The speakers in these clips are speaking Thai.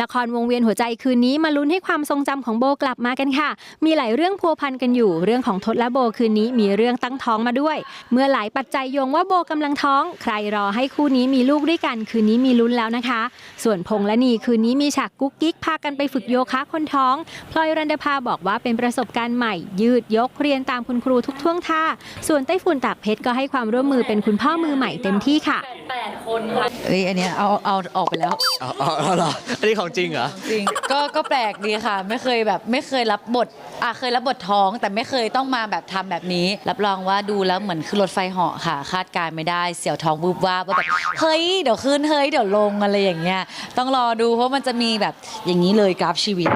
ละครวงเวียนหัวใจคืนนี้มาลุ้นให้ความทรงจำของโบกลับมากันค่ะ มีหลายเรื่องพัวพันกันอยู่ เรื่องของทศและโบคืนนี้มีเรื่องตั้งท้องมาด้วย เมื่อหลายปัจจัยโยงว่าโบกำลังท้อง ใครรอให้คู่นี้มีลูกด้วยกันคืนนี้มีลุ้นแล้วนะคะ ส่วนพงษ์และนีคืนนี้มีฉากกุ๊กกิ๊กพากันไปฝึกโยคะคนท้องพลอยรันดภาบอกว่าเป็นประสบการณ์ใหม่ ยืดยกเรียนตามคุณครูทุกท่วงท่า ส่วนไต้ฝุ่นตากเพชรก็ให้ความร่วมมือเป็นคุณพ่อมือใหม่เต็มที่ค่ะเอ้ยอันเนี้ยเอาเอาออกไปแล้วอ๋ออ๋ออ๋อเหรออันนี้ของจริงเหรอ จริงก็ก็แปลกดีค่ะ ไม่เคยแบบไม่เคยรับบทอะเคยรับบทท้อง แต่ไม่เคยต้องมาแบบทำแบบนี้ รับรองว่าดูแล้วเหมือนขึ้นรถไฟเหาะค่ะ คาดการณ์ไม่ได้เสียวท้องวูบวาบว่าแบบเฮ้ยเดี๋ยวขึ้นเฮ้ยเดี๋ยวลงอะไรอย่างเงี้ยต้องรอดูเพราะมันจะมีแบบอย่างนี้เลยกราฟชีวิต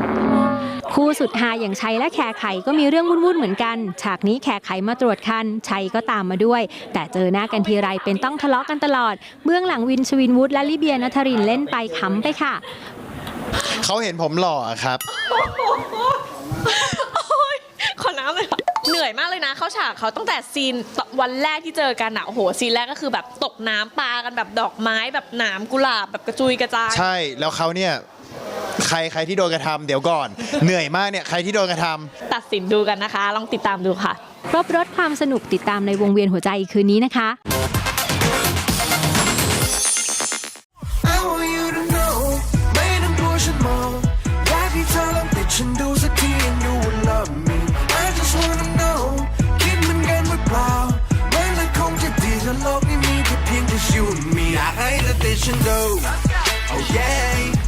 คู่สุดฮาอย่างชัยและแขกไขก็มีเรื่องวุ่นๆเหมือนกัน ฉากนี้แขกไขมาตรวจคันชัยก็ตามมาด้วย แต่เจอหน้ากันทีไรเป็นต้องทะเลาะกันตลอด เบื้องหลังวินชวินวุฒิและลิเบียนัทรินเล่นไปขำไปค่ะ เขาเห็นผมหล่อครับขอน้ำเลยค่ะเหนื่อยมากเลยนะ เข้าฉากเขาตั้งแต่ซีนวันแรกที่เจอกันอะโอ้โหซีนแรกก็คือแบบตกน้ำปลากันแบบดอกไม้แบบหนามกุหลาบแบบกระจุยกระจาย ใช่แล้วเขาเนี่ยใครใครที่โดนกระทำเดี๋ยวก่อน เหนื่อยมากเนี่ยใครที่โดนกระทำ ตัดสินดูกันนะคะ ลองติดตามดูค่ะ ครบรถความสนุกติดตามในวงเวียนหัวใจคืนนี้นะคะ motion. Oh yeah.